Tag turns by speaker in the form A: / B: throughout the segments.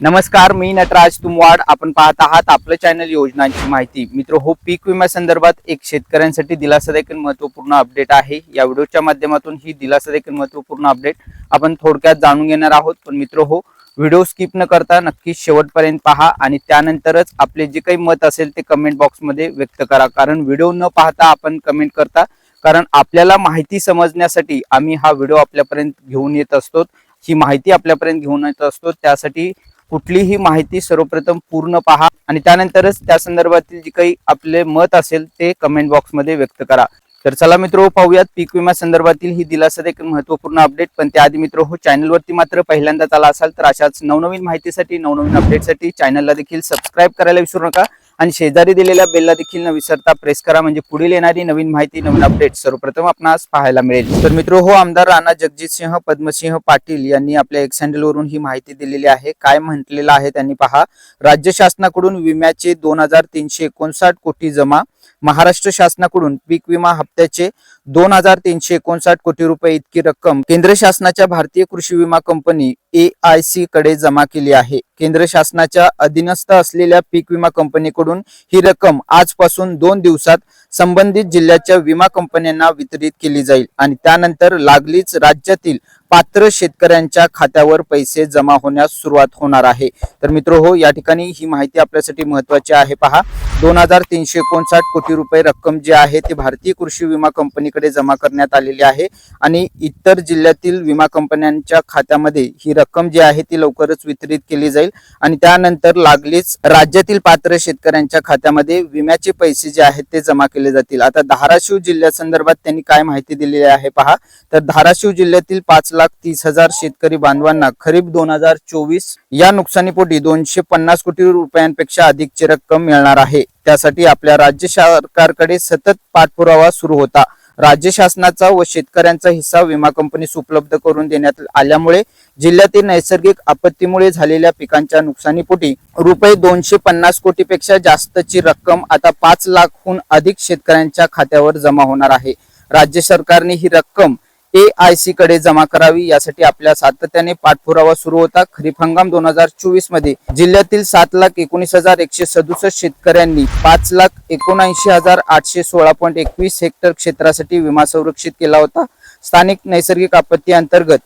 A: नमस्कार मी नटराज तुमवाड. आपण पाहत आहात आपलं चॅनल योजनांची माहिती. मित्र हो पीक विम्या संदर्भात एक शेतकऱ्यांसाठी दिलासा देखील महत्त्वपूर्ण अपडेट आहे. या व्हिडिओच्या माध्यमातून ही दिलासा देखील महत्त्वपूर्ण अपडेट आपण थोडक्यात जाणून घेणार आहोत. पण मित्र हो व्हिडिओ स्किप न करता नक्की शेवटपर्यंत पहा आणि त्यानंतरच आपले जे काही मत असेल ते कमेंट बॉक्समध्ये व्यक्त करा. कारण व्हिडिओ न पाहता आपण कमेंट करता कारण आपल्याला माहिती समजण्यासाठी आम्ही हा व्हिडिओ आपल्यापर्यंत घेऊन येत असतो. ही माहिती आपल्यापर्यंत घेऊन येत असतो. त्यासाठी कुठलीही माहिती सर्वप्रथम पूर्ण पहा आणि त्यानंतरच त्या संदर्भातील जे काही आपले मत असेल ते कमेंट बॉक्समध्ये व्यक्त करा. तर चला मित्र पाहूयात पीक विमा संदर्भातील ही दिलासा देखील महत्त्वपूर्ण अपडेट पण त्याआधी मित्र हो चॅनलवरती मात्र पहिल्यांदाच आला असाल तर अशाच नवनवीन माहितीसाठी नवनवीन अपडेटसाठी चॅनलला देखील सबस्क्राईब करायला विसरू नका. आणि शेजारी दिलेल्या बेलला देखील न विसरता प्रेस करा. म्हणजे पुढील येणारी नवीन माहिती नवीन अपडेट सर्वप्रथम आपणास पाहायला मिळेल. तर मित्र हो आमदार राणा जगजितसिंह पद्मसिंह पाटील यांनी आपल्या एक्स वरून ही माहिती दिलेली आहे. काय म्हटलेलं आहे त्यांनी पहा. राज्य शासनाकडून विम्याचे दोन हजार तीनशे एकोणसाठ कोटी जमा महाराष्ट्र शासनाकडून पीक विमा हप्त्याचे दोन हजार तीनशे एकोणसाठ कोटी रुपये इतकी रक्कम केंद्र शासनाच्या भारतीय कृषी विमा कंपनी ए आय सी कडे जमा केली आहे. केंद्र शासनाच्या अधीनस्थ असलेल्या पीक विमा कंपनीकडून ही रक्कम आजपासून दोन दिवसात संबंधित जिल्ह्याच्या विमा कंपन्यांना वितरित केली जाईल आणि त्यानंतर लागलीच राज्यातील पात्र शेतकऱ्यांच्या खात्यावर पैसे जमा होण्यास सुरुवात होणार आहे. तर मित्र हो या ठिकाणी ही माहिती आपल्यासाठी महत्वाची आहे. पहा दोन हजार तीनशे एकोणसाठ कोटी रुपये रक्कम जी आहे ती भारतीय कृषी विमा कंपनीकडे जमा करण्यात आलेली आहे आणि इतर जिल्ह्यातील विमा कंपन्यांच्या खात्यामध्ये ही रक्कम जी आहे ती लवकरच वितरित केली जाईल आणि त्यानंतर लागलीच राज्यातील पात्र शेतकऱ्यांच्या खात्यामध्ये विम्याचे पैसे जे आहेत ते जमा केले जातील. आता धाराशिव जिल्ह्या संदर्भात त्यांनी काय माहिती दिलेली आहे पहा तर धाराशिव जिल्ह्यातील पाच लाख तीस हजार शेतकरी बांधवांना खरीप दोन हजार चोवीस या नुकसानीपोटी दोनशे पन्नास कोटी रुपयांपेक्षा अधिकची रक्कम मिळणार आहे. त्यासाठी आपल्या राज्य सरकारकडे सतत पाठपुरावा सुरू होता. राज्य शासनाचा व शेतकऱ्यांचा हिस्सा विमा कंपनीस उपलब्ध करून देण्यात आल्यामुळे जिल्ह्यातील नैसर्गिक आपत्तीमुळे झालेल्या पिकांच्या नुकसानीपोटी रुपये दोनशे पन्नास कोटीपेक्षा जास्तची रक्कम आता पाच लाखहून अधिक शेतकऱ्यांच्या खात्यावर जमा होणार आहे. राज्य सरकारने ही रक्कम ए आय सी कडे जमा करावी यासाठी आपल्या सातत्याने पाठपुरावा सुरू होता. खरीप हंगाम दोन हजार चोवीसमध्ये जिल्ह्यातील सात लाख एकोणीस हजार एकशे सदुसष्ट शेतकऱ्यांनी पाच लाख एकोणऐंशी हजार आठशे सोळा पॉईंट एकवीस हेक्टर क्षेत्रासाठी विमा संरक्षित केला होता. स्थानिक नैसर्गिक आपत्ती अंतर्गत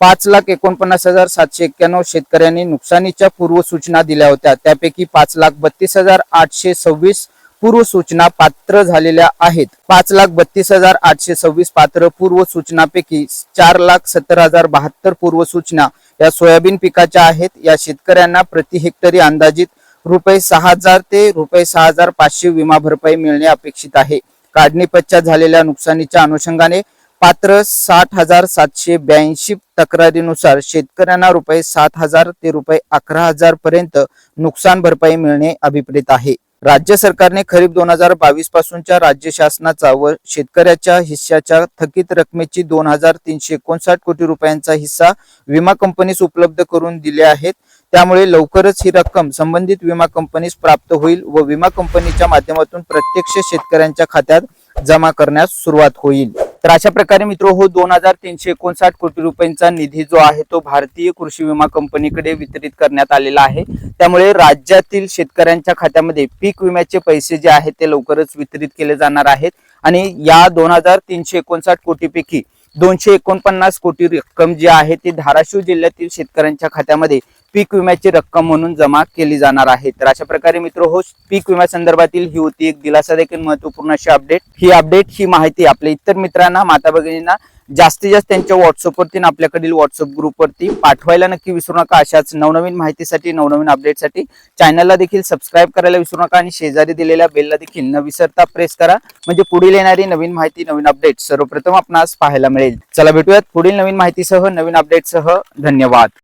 A: पाच लाख एकोणपन्नास हजार सातशे एक्क्याण्णव शेतकऱ्यांनी नुकसानीच्या पूर्वसूचना दिल्या होत्या. त्यापैकी पाच लाख बत्तीस हजार आठशे सव्वीस पूर्व सूचना पात्र झालेल्या आहेत. पाच लाख बत्तीस हजार आठशे सव्वीस पात्र पूर्व सूचनापैकी चार लाख सत्तर हजार बहात्तर पूर्व सूचना या सोयाबीन पिकाच्या आहेत. या शेतकऱ्यांना प्रति हेक्टरी अंदाजित रुपये सहा हजार ते रुपये सहा हजार पाचशे विमा भरपाई मिळणे अपेक्षित आहे. काढणी पश्चात झालेल्या नुकसानीच्या अनुषंगाने पात्र साठ हजार सातशे ब्याऐंशी तक्रारीनुसार शेतकऱ्यांना रुपये सात हजार ते रुपये अकरा हजार पर्यंत नुकसान भरपाई मिळणे अभिप्रेत आहे. राज्य सरकारने खरीप दोन हजार बावीस पासूनच्या राज्य शासनाचा व शेतकऱ्याच्या हिस्साच्या थकीत रकमेची दोन हजार तीनशे एकोणसाठ कोटी रुपयांचा हिस्सा विमा कंपनीस उपलब्ध करून दिले आहेत. त्यामुळे लवकरच ही रक्कम संबंधित विमा कंपनीस प्राप्त होईल व विमा कंपनीच्या माध्यमातून प्रत्यक्ष शेतकऱ्यांच्या खात्यात जमा करण्यास सुरुवात होईल. तर अशा प्रकारे मित्र हो दोन हजार तीनशे एकोणसाठ कोटी रुपयांचा निधी जो आहे तो भारतीय कृषी विमा कंपनीकडे वितरित करण्यात आलेला आहे. त्यामुळे राज्यातील शेतकऱ्यांच्या खात्यामध्ये पीक विम्याचे पैसे जे आहेत ते लवकरच वितरित केले जाणार आहेत. आणि या दोन हजार तीनशे एकोणसाठ कोटीपैकी दोनशे एकोणपन्नास कोटी रक्कम जी आहे ती धाराशिव जिल्ह्यातील शेतकऱ्यांच्या खात्यामध्ये पीक विम्याची रक्कम म्हणून जमा केली जाणार आहे. तर अशा प्रकारे मित्र हो पीक विम्या संदर्भातील ही होती एक दिलासा देखील महत्त्वपूर्ण अशी अपडेट ही अपडेट ही माहिती आपल्या इतर मित्रांना माता भगिनींना जास्तीत जास्त त्यांच्या व्हॉट्सअपवरती आपल्याकडील व्हॉट्सअप ग्रुपवरती पाठवायला नक्की विसरू नका. अशाच नवनवीन माहितीसाठी नवनवीन अपडेटसाठी चॅनलला देखील सबस्क्राईब करायला विसरू नका आणि शेजारी दिलेल्या बेलला देखील न विसरता प्रेस करा. म्हणजे पुढील येणारी नवीन माहिती नवीन अपडेट सर्वप्रथम आपणास पाहायला मिळेल. चला भेटूयात पुढील नवीन माहितीसह नवीन अपडेटसह धन्यवाद.